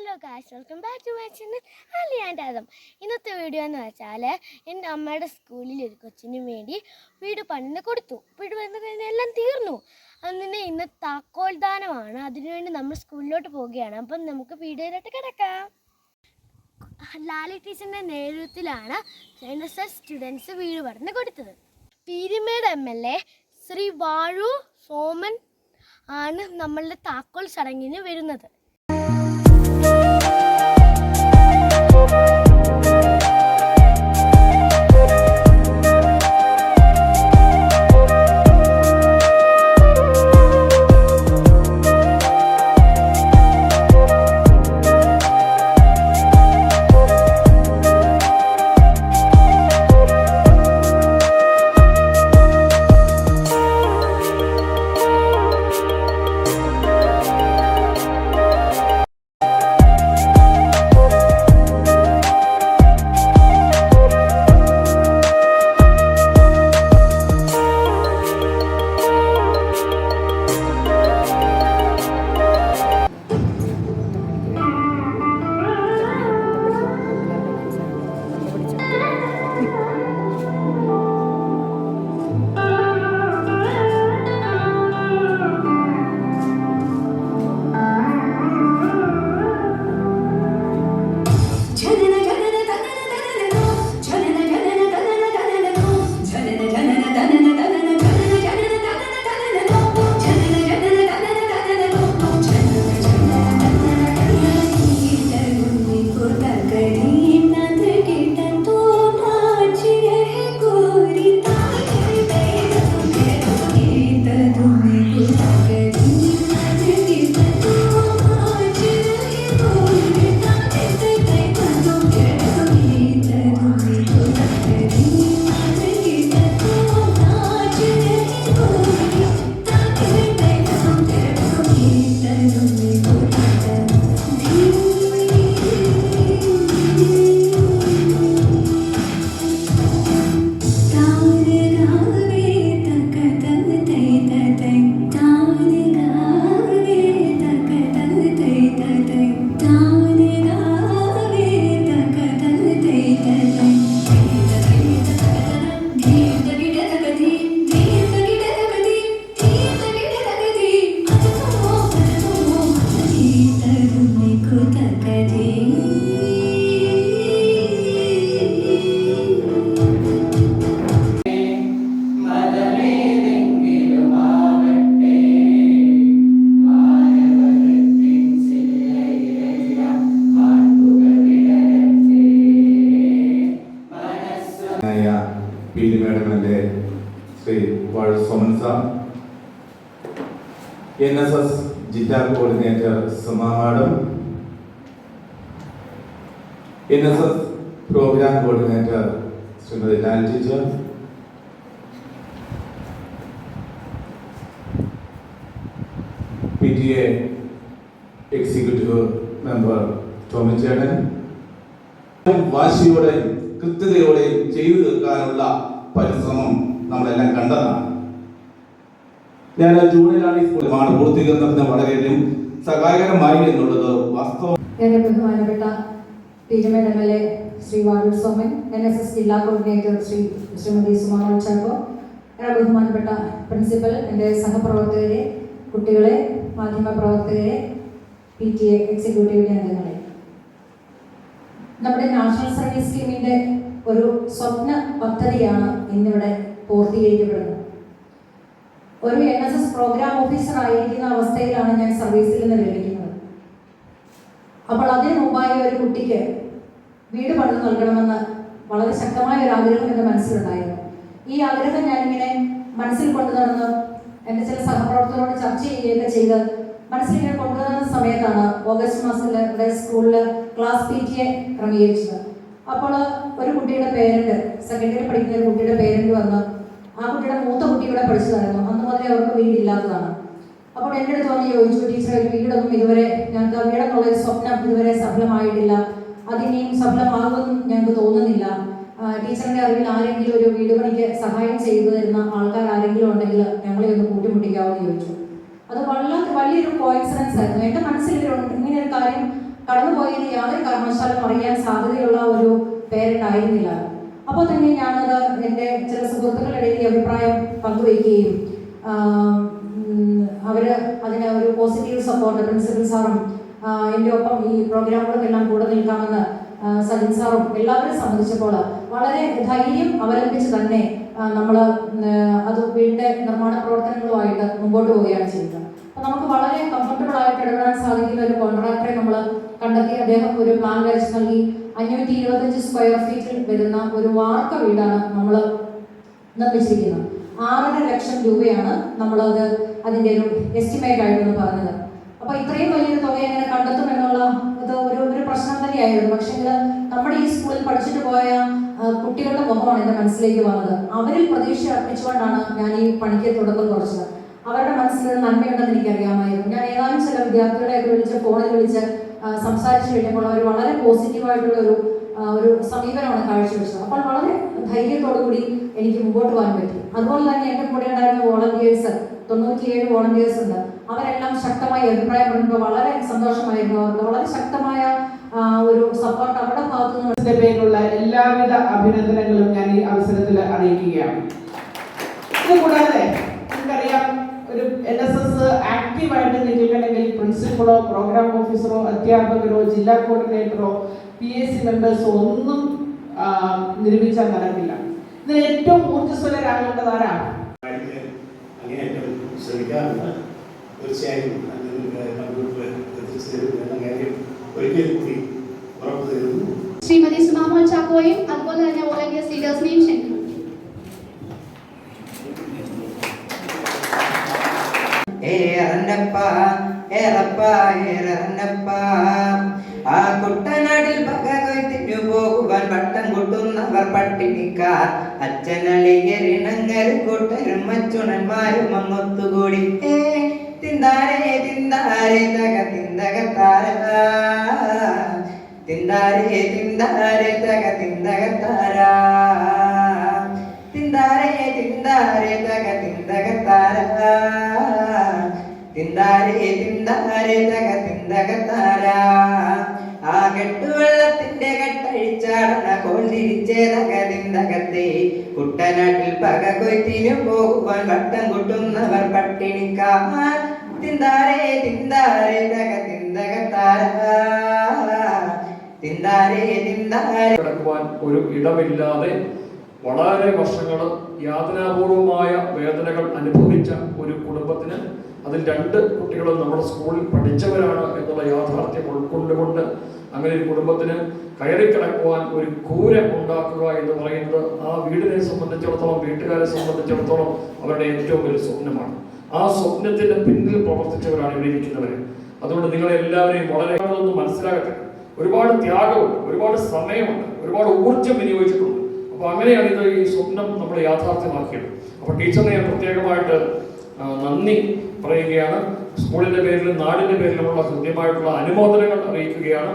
Hello guys welcome back to my channel അല്ല ഞാൻ അതും ഇന്നത്തെ വീഡിയോ എന്ന് വെച്ചാൽ എന്റെ അമ്മയുടെ സ്കൂളിൽ ഒരു കൊച്ചിന് വേണ്ടി വീട് പണിന്ന് കൊടുത്തു. വീട് വന്ന് കഴിഞ്ഞാൽ എല്ലാം തീർന്നു. അന്ന് ഇന്ന് താക്കോൽ ദാനമാണ്. അതിനുവേണ്ടി നമ്മൾ സ്കൂളിലോട്ട് പോവുകയാണ്. അപ്പം നമുക്ക് വീഡിയോയിലോട്ട് കിടക്കാം. ലാലി ടീച്ചറിന്റെ നേതൃത്വത്തിലാണ് എൻ എസ് എസ് സ്റ്റുഡൻസ് വീട് പണിന്ന് കൊടുത്തത്. Peermade M L A Shri Vazhoor Soman ആണ് നമ്മളുടെ താക്കോൽ ചടങ്ങിന് വരുന്നത്. Thank you. N S S ജില്ലാ coordinator Suma N S S programme coordinator Shrimati Lal teacher. P T A executive member Tomy ചേട്ടൻ. വാശിയോടെയും കൃത്യതയോടെയും ചെയ്തു തീർക്കാനുള്ള പരിശ്രമം നമ്മളെല്ലാം കണ്ടതാണ് ഞാൻ ജൂണിലാണ് ഈ നിർമ്മാണം പൂർത്തീകരണത്തിന് വളരെയധികം സഹായകരമായി എന്നുള്ളത് വാസ്തവം. ബഹുമാനപ്പെട്ട തിരുമേഡ് M L A Shri Vazhoor Soman N S S ജില്ലാ കോർഡിനേറ്റർ ശ്രീ ശ്രീമതി സുമാമ ചാക്കോ ഏറെ ബഹുമാനപ്പെട്ട പ്രിൻസിപ്പൽ എന്റെ സഹപ്രവർത്തകരെ കുട്ടികളെ മാധ്യമ പ്രവർത്തകരെ പി ടി എ എക്സിക്യൂട്ടീവിലെ അംഗങ്ങളെ. നമ്മുടെ നാഷണൽ സർവീസ് സ്കീമിന്റെ ഒരു സ്വപ്ന പദ്ധതിയാണ് ഇന്നിവിടെ പൂർത്തീകരിക്കപ്പെടുന്നത്. ഒരു N S S programme officer ആയിരിക്കുന്ന അവസ്ഥയിലാണ് ഞാൻ സർവീസിൽ നിന്ന് ലഭിക്കുന്നത് അപ്പോൾ അതിന് മുമ്പായി ഒരു കുട്ടിക്ക് വീട് പണിത് നൽകണമെന്ന് വളരെ ശക്തമായ ഒരു ആഗ്രഹം എന്റെ മനസ്സിലുണ്ടായിരുന്നു. ഈ ആഗ്രഹം ഞാനിങ്ങനെ മനസ്സിൽ കൊണ്ടു നടന്ന് എന്റെ ചില സഹപ്രവർത്തകരോട് ചർച്ച ചെയ്യുകയൊക്കെ ചെയ്ത് മനസ്സിലിങ്ങനെ കൊണ്ടുവരുന്ന സമയത്താണ് ഓഗസ്റ്റ് മാസത്തിൽ ഇവിടെ സ്കൂളിൽ ക്ലാസ് പി ടി എ ക്രമീകരിച്ചത്. അപ്പോൾ ഒരു കുട്ടിയുടെ പേരന്റ് സെക്കൻഡറി പഠിക്കുന്ന ഒരു കുട്ടിയുടെ പേരന്റ് വന്ന് ആ കുട്ടിയുടെ മൂത്ത കുട്ടി ഇവിടെ പഠിച്ചതായിരുന്നു. അന്ന് മുതലേ അവർക്ക് വീടില്ലാത്തതാണ്. അപ്പോൾ എന്റെ അടുത്ത് വന്ന് ചോദിച്ചു ടീച്ചർ വീടൊന്നും ഇതുവരെ ഞങ്ങൾക്ക് വീടെന്നുള്ള സ്വപ്നം ഇതുവരെ സഫലമായിട്ടില്ല. അതിനെയും സഫലമാകുമെന്നും ഞങ്ങൾക്ക് തോന്നുന്നില്ല. ടീച്ചറിന്റെ അറിവിൽ ആരെങ്കിലും ഒരു വീട് പണിക്ക് സഹായം ചെയ്തു തരുന്ന ആൾക്കാർ ആരെങ്കിലും ഉണ്ടെങ്കിൽ ഞങ്ങളെ ഒന്ന് കൂട്ടിമുട്ടിക്കാമെന്ന് ചോദിച്ചു. അത് വളരെ വലിയൊരു കോയിൻസിഡൻസ് ആയിരുന്നു. എന്റെ മനസ്സിൽ ഇങ്ങനെ ഒരു കാര്യം കടന്നുപോയത് യാതൊരു കാരണവശാലും അറിയാൻ സാധ്യതയുള്ള ഒരു പേരന്റ് ആയിരുന്നില്ല. അപ്പോൾ തന്നെ ഞാനത് എന്റെ ചില സുഹൃത്തുക്കളുടെ ഈ അഭിപ്രായം പങ്കുവയ്ക്കുകയും അവർ അതിന് ഒരു പോസിറ്റീവ് സപ്പോർട്ട് പ്രിൻസിപ്പൽ സാറും എന്റെ ഒപ്പം ഈ പ്രോഗ്രാമുകൾക്കെല്ലാം കൂടെ നിൽക്കാമെന്ന് സജിൻ സാറും എല്ലാവരും സംബന്ധിച്ചപ്പോൾ വളരെ ധൈര്യം അവലംബിച്ച് തന്നെ നമ്മൾ അത് വീടിന്റെ നിർമ്മാണ പ്രവർത്തനങ്ങളുമായിട്ട് മുമ്പോട്ട് പോവുകയാണ് ചെയ്യുന്നത്. അപ്പോൾ നമുക്ക് വളരെ കംഫർട്ടബിൾ ആയിട്ട് ഇടപെടാൻ സാധിക്കുന്ന ഒരു കോൺട്രാക്ടറെ നമ്മൾ കണ്ടെത്തി അദ്ദേഹം ഒരു പ്ലാൻ വരച്ച് നൽകി. അഞ്ഞൂറ്റി ഇരുപത്തഞ്ച് സ്ക്വയർ ഫീറ്റിൽ വരുന്ന ഒരു വാർക്ക വീടാണ് നമ്മൾ നിർമ്മിച്ചിരിക്കുന്നത്. ആറര ലക്ഷം രൂപയാണ് നമ്മളത് അതിന്റെ ഒരു എസ്റ്റിമേറ്റ് ആയിട്ടെന്ന് പറഞ്ഞത്. അപ്പോൾ ഇത്രയും വലിയൊരു തുക എങ്ങനെ കണ്ടെത്തും എന്നുള്ള ഇത് ഒരു ഒരു പ്രശ്നം തന്നെയായിരുന്നു. പക്ഷേ ഇത് നമ്മുടെ ഈ സ്കൂളിൽ പഠിച്ചിട്ട് പോയ കുട്ടികളുടെ മുഖമാണ് എന്റെ മനസ്സിലേക്ക് വന്നത്. അവരിൽ പ്രതീക്ഷ അർപ്പിച്ചുകൊണ്ടാണ് ഞാൻ ഈ പണിക്ക് തുടക്കം കുറിച്ചത്. അവരുടെ മനസ്സിൽ നന്മയുണ്ടെന്ന് എനിക്കറിയാമായിരുന്നു. ഞാൻ ഏതാനും ചില വിദ്യാർത്ഥികളെയൊക്കെ വിളിച്ച് ഫോണിൽ വിളിച്ച് സംസാരിച്ചു കഴിഞ്ഞപ്പോൾ അവർ വളരെ പോസിറ്റീവായിട്ടുള്ള ഒരു ഒരു സമീപനമാണ് കാഴ്ചവെച്ചത്. അപ്പോൾ വളരെ ധൈര്യത്തോടു കൂടി എനിക്ക് മുമ്പോട്ട് പോകാൻ പറ്റി. അതുപോലെ തന്നെ എന്റെ കൂടെ ഉണ്ടായിരുന്ന വോളണ്ടിയേഴ്സ് തൊണ്ണൂറ്റിയേഴ് വോളണ്ടിയേഴ്സ് ഉണ്ട്. അവരെല്ലാം ശക്തമായി അഭിപ്രായം പറയുമ്പോൾ വളരെ സന്തോഷമായിരുന്നു. അവർക്ക് വളരെ ശക്തമായ ഒരു സപ്പോർട്ട് അവരുടെ ഭാഗത്തു നിന്ന് പേരിലുള്ള എല്ലാവിധ അഭിനന്ദനങ്ങളും ഞാൻ ഈ അവസരത്തിൽ അറിയിക്കുകയാണ്. ഇത് കൂടാതെ നമുക്കറിയാം ഒരു എൻ എസ് എസ് ആക്റ്റീവായിട്ട് നിൽക്കണമെങ്കിൽ പ്രിൻസിപ്പളോ പ്രോഗ്രാം ഓഫീസറോ അധ്യാപകരോ ജില്ലാ കോർഡിനേറ്ററോ പി എസ് സി മെമ്പേഴ്സോ ഒന്നും നിരൂപിച്ചാൽ നിർമ്മിച്ചാൽ നടക്കില്ല. ഇതിന് ഏറ്റവും ഊർജസ്വലരാകേണ്ടത് ആരാണ് ശ്രമിക്കാറുണ്ട്. തീർച്ചയായും ഒരിക്കൽ കൂടി ഉറപ്പു തരുന്നു ശ്രീമതി സുമാമോൾ ചാക്കോയും അതുപോലെ തന്നെ വോളണ്ടിയേഴ്സ് സീഡേഴ്സിനെയും ക്ഷണിക്കുന്നു. ഏറന്നപ്പ ഏറപ്പ ഏറന്നപ്പ ആ കുട്ടനാട്ടിൽ പകകൊയ്ത്തിനു പോകുവാൻ വട്ടം കൊട്ടുന്നവർ പട്ടിണിക്കാർ. അച്ഛനളിയരിണങ്ങരും കൂട്ടരും അച്ചുണന്മാരും അങ്ങൊത്തുകൂടി. ഏ തിന്താരേ തിന്താരേ തക തിന്തകത്താര താര തിന്താരേ തിന്താരേ തക തിന്തക താര. തിന്താരേ തിന്താരേ തക തിന്തക താര. തിന്താരേ തിന്താരേ തക ആ കെട്ടുവെള്ളത്തിന്റെ കെട്ടഴിച്ചാടണ കോൽ തിരിച്ചേ തക കുട്ടനാട്ടിൽ പക കൊയ്ത്തിനും പോകുവാൻ വട്ടം കൊട്ടുന്നവർ പട്ടിണിക്കാർ തിന്താരേ തിന്താരേ തക ഒരു ഇടമില്ലാതെ വളരെ വർഷങ്ങൾ യാതനാപൂർവമായ വേദനകൾ അനുഭവിച്ച ഒരു കുടുംബത്തിന് അതിൽ രണ്ട് കുട്ടികളും നമ്മുടെ സ്കൂളിൽ പഠിച്ചവരാണ് എന്നുള്ള യാഥാർത്ഥ്യം ഉൾക്കൊണ്ടുകൊണ്ട് അങ്ങനെ ഒരു കുടുംബത്തിന് കയറിക്കിടക്കുവാൻ ഒരു കൂര ഉണ്ടാക്കുക എന്ന് പറയുന്നത് ആ വീടിനെ സംബന്ധിച്ചിടത്തോളം വീട്ടുകാരെ സംബന്ധിച്ചിടത്തോളം അവരുടെ ഏറ്റവും വലിയ സ്വപ്നമാണ്. ആ സ്വപ്നത്തിന്റെ പിന്നിൽ പ്രവർത്തിച്ചവരാണ് ഇവിടെ ഇരിക്കുന്നവർ അതുകൊണ്ട് നിങ്ങളെ എല്ലാവരെയും വളരെ മനസ്സിലാകട്ടെ. ഒരുപാട് ത്യാഗമുണ്ട് ഒരുപാട് സമയമുണ്ട് ഒരുപാട് ഊർജം വിനിയോഗിച്ചിട്ടുണ്ട്. അപ്പൊ അങ്ങനെയാണ് ഇത് ഈ സ്വപ്നം നമ്മൾ യാഥാർത്ഥ്യമാക്കിയത്. അപ്പൊ ടീച്ചറിനെ ഞാൻ പ്രത്യേകമായിട്ട് നന്ദി. പറയുകയാണ്. സ്കൂളിന്റെ പേരിലും നാടിന്റെ പേരിലുമുള്ള കൃത്യമായിട്ടുള്ള അനുമോദനങ്ങൾ അറിയിക്കുകയാണ്.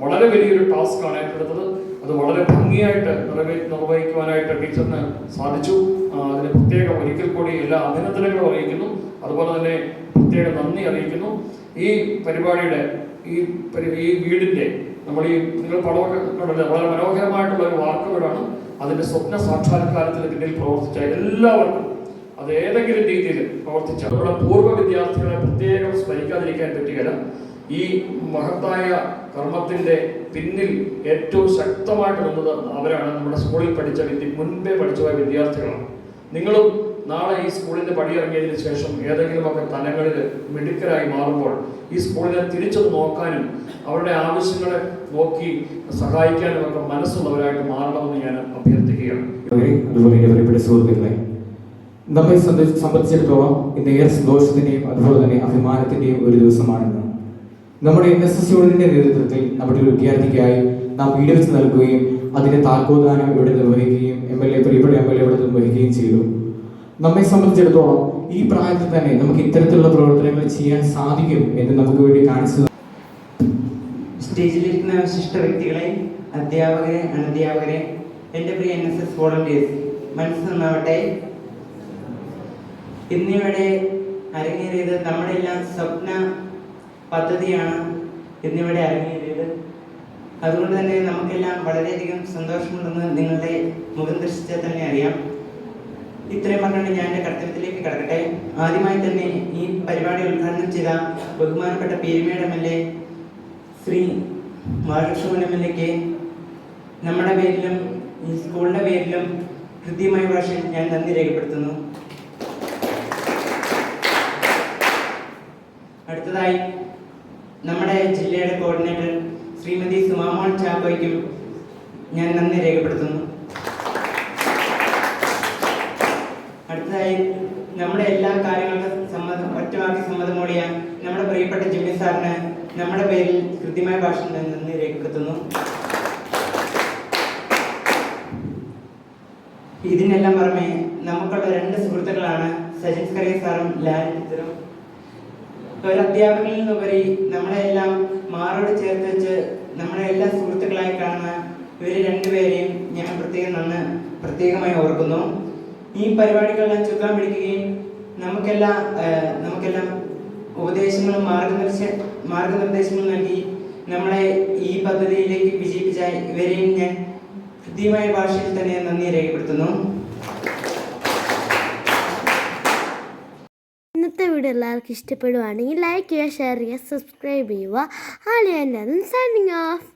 വളരെ വലിയൊരു ടാസ്ക്കാണ് ഏറ്റെടുത്തത്. അത് വളരെ ഭംഗിയായിട്ട് നിറവേ നിർവഹിക്കുവാനായിട്ട് ടീച്ചറിന് സാധിച്ചു. അതിന് പ്രത്യേകം ഒരിക്കൽ കൂടി എല്ലാ അഭിനന്ദനങ്ങളും അറിയിക്കുന്നു. അതുപോലെ തന്നെ പ്രത്യേക നന്ദി അറിയിക്കുന്നു. ഈ പരിപാടിയുടെ ഈ ഈ വീടിന്റെ നമ്മൾ ഈ നിങ്ങൾ കണ്ടല്ലേ? വളരെ മനോഹരമായിട്ടുള്ള ഒരു വാർക്കുകളാണ്. അതിന്റെ സ്വപ്ന സാക്ഷാത്കാരത്തിന് പിന്നിൽ പ്രവർത്തിച്ച എല്ലാവർക്കും അത് ഏതെങ്കിലും രീതിയിൽ പ്രവർത്തിച്ച നമ്മുടെ പൂർവ വിദ്യാർത്ഥികളെ പ്രത്യേകം സ്മരിക്കാതിരിക്കാൻ പറ്റുകയില്ല ഈ മഹത്തായ കർമ്മത്തിന്റെ പിന്നിൽ ഏറ്റവും ശക്തമായിട്ട് നിന്നത് അവരാണ് നമ്മുടെ സ്കൂളിൽ പഠിച്ച വിദ്യ മുൻപേ പഠിച്ച വിദ്യാർത്ഥികളാണ്. നിങ്ങളും നാളെ ഈ സ്കൂളിന്റെ പടിയിറങ്ങിയതിനു ശേഷം ഏതെങ്കിലുമൊക്കെ തലങ്ങളിൽ മിടുക്കരായി മാറുമ്പോൾ ഈ സ്കൂളിനെ തിരിച്ചു നോക്കാനും അവരുടെ ആവശ്യങ്ങളെ നോക്കി സഹായിക്കാനും ഒക്കെ മനസ്സുള്ളവരായിട്ട് മാറണമെന്ന് ഞാൻ അഭ്യർത്ഥിക്കുകയാണ്. അതുപോലെ നമ്മെ സംബന്ധി- സംബന്ധിച്ചിടത്തോളം ഇന്ന് ഏറെ സന്തോഷത്തിന്റെയും അതുപോലെ തന്നെ അഭിമാനത്തിന്റെയും ഒരു ദിവസമാണിന്ന്. നമ്മുടെ എൻ എസ് എസ് യൂണിറ്റിന്റെ നേതൃത്വത്തിൽ നമ്മുടെ ഒരു വിദ്യാർത്ഥിക്കായി നാം വീട് വെച്ച് നൽകുകയും അതിന്റെ താക്കോദാനം ഇവിടെ നിർവഹിക്കുകയും എം എൽ എ പ്രിയപ്പെട്ട എം എൽ എ ഇവിടെ നിർവഹിക്കുകയും ചെയ്തു. നമ്മെ സംബന്ധിച്ചിടത്തോളം ഈ പ്രായത്തിൽ തന്നെ നമുക്ക് ഇത്തരത്തിലുള്ള പ്രവർത്തനങ്ങൾ ചെയ്യാൻ സാധിക്കും എന്ന് നമുക്ക് വേണ്ടി കാണിച്ചു സ്റ്റേജിലിരിക്കുന്ന വിശിഷ്ട വ്യക്തികളെ അധ്യാപകരെ അനധ്യാപകരെ എന്റെ പ്രിയ എൻ എസ് എസ് വോളണ്ടിയേഴ്സ് മനസ്സൊന്നാവട്ടെ ഇന്നിവിടെ അരങ്ങേറിയത് നമ്മുടെ എല്ലാം സ്വപ്ന പദ്ധതിയാണ് എന്നിവയുടെ അരങ്ങേറിയത്. അതുകൊണ്ട് തന്നെ നമുക്കെല്ലാം വളരെയധികം സന്തോഷമുണ്ടെന്ന് നിങ്ങളുടെ മുഖം ദർശിച്ചാൽ തന്നെ അറിയാം. ഇത്രയും പറഞ്ഞുകൊണ്ട് ഞാൻ എന്റെ കർത്തവ്യത്തിലേക്ക് കടക്കട്ടെ. ആദ്യമായി തന്നെ ഈ പരിപാടി ഉദ്ഘാടനം ചെയ്ത ബഹുമാനപ്പെട്ട Peermade M L A Shri മഹാലക്ഷ്മൺ M L എക്ക് നമ്മുടെ പേരിലും ഈ സ്കൂളിന്റെ പേരിലും കൃത്യമായ ഭാഷയിൽ ഞാൻ നന്ദി രേഖപ്പെടുത്തുന്നു. അടുത്തതായി നമ്മുടെ ജില്ലയുടെ കോർഡിനേറ്റർ ശ്രീമതി സുമാമോൾ ചാക്കോയ്ക്കും ഞാൻ നന്ദി രേഖപ്പെടുത്തുന്നു. അടുത്തതായി നമ്മുടെ എല്ലാ കാര്യങ്ങൾക്കും സമ്മതം ഒറ്റവാക്കി സമ്മതമോടിയ നമ്മുടെ പ്രിയപ്പെട്ട ജിമ്മി സാറിന് നമ്മുടെ പേരിൽ കൃത്യമായ ഭാഷ നന്ദി രേഖപ്പെടുത്തുന്നു. ഇതിനെല്ലാം പുറമെ നമുക്കുള്ള രണ്ട് സുഹൃത്തുക്കളാണ് സജിൻ കറിയ സാറും ടീച്ചറും ഒരു അധ്യാപകരിൽ നിന്നുപരി നമ്മളെല്ലാം മാറോട് ചേർത്ത് വെച്ച് നമ്മളെ എല്ലാ സുഹൃത്തുക്കളായി കാണുന്ന ഇവർ രണ്ടുപേരെയും ഞാൻ പ്രത്യേകം നന്ന് പ്രത്യേകമായി ഓർക്കുന്നു. ഈ പരിപാടികളെല്ലാം ചുക്കാൻ പിടിക്കുകയും നമുക്കെല്ലാം നമുക്കെല്ലാം ഉപദേശങ്ങളും മാർഗനിർദ്ദേശ മാർഗനിർദ്ദേശങ്ങളും നൽകി നമ്മളെ ഈ പദ്ധതിയിലേക്ക് വിജയിപ്പിച്ച ഇവരെയും ഞാൻ കൃത്യമായ ഭാഷയിൽ തന്നെ നന്ദി രേഖപ്പെടുത്തുന്നു. ഇന്നത്തെ വീഡിയോ എല്ലാവർക്കും ഇഷ്ടപ്പെടുവാണെങ്കിൽ ലൈക്ക് ചെയ്യുക ഷെയർ ചെയ്യുക സബ്സ്ക്രൈബ് ചെയ്യുക. ആളെ എല്ലാവരും സൈനിങ് ഓഫ്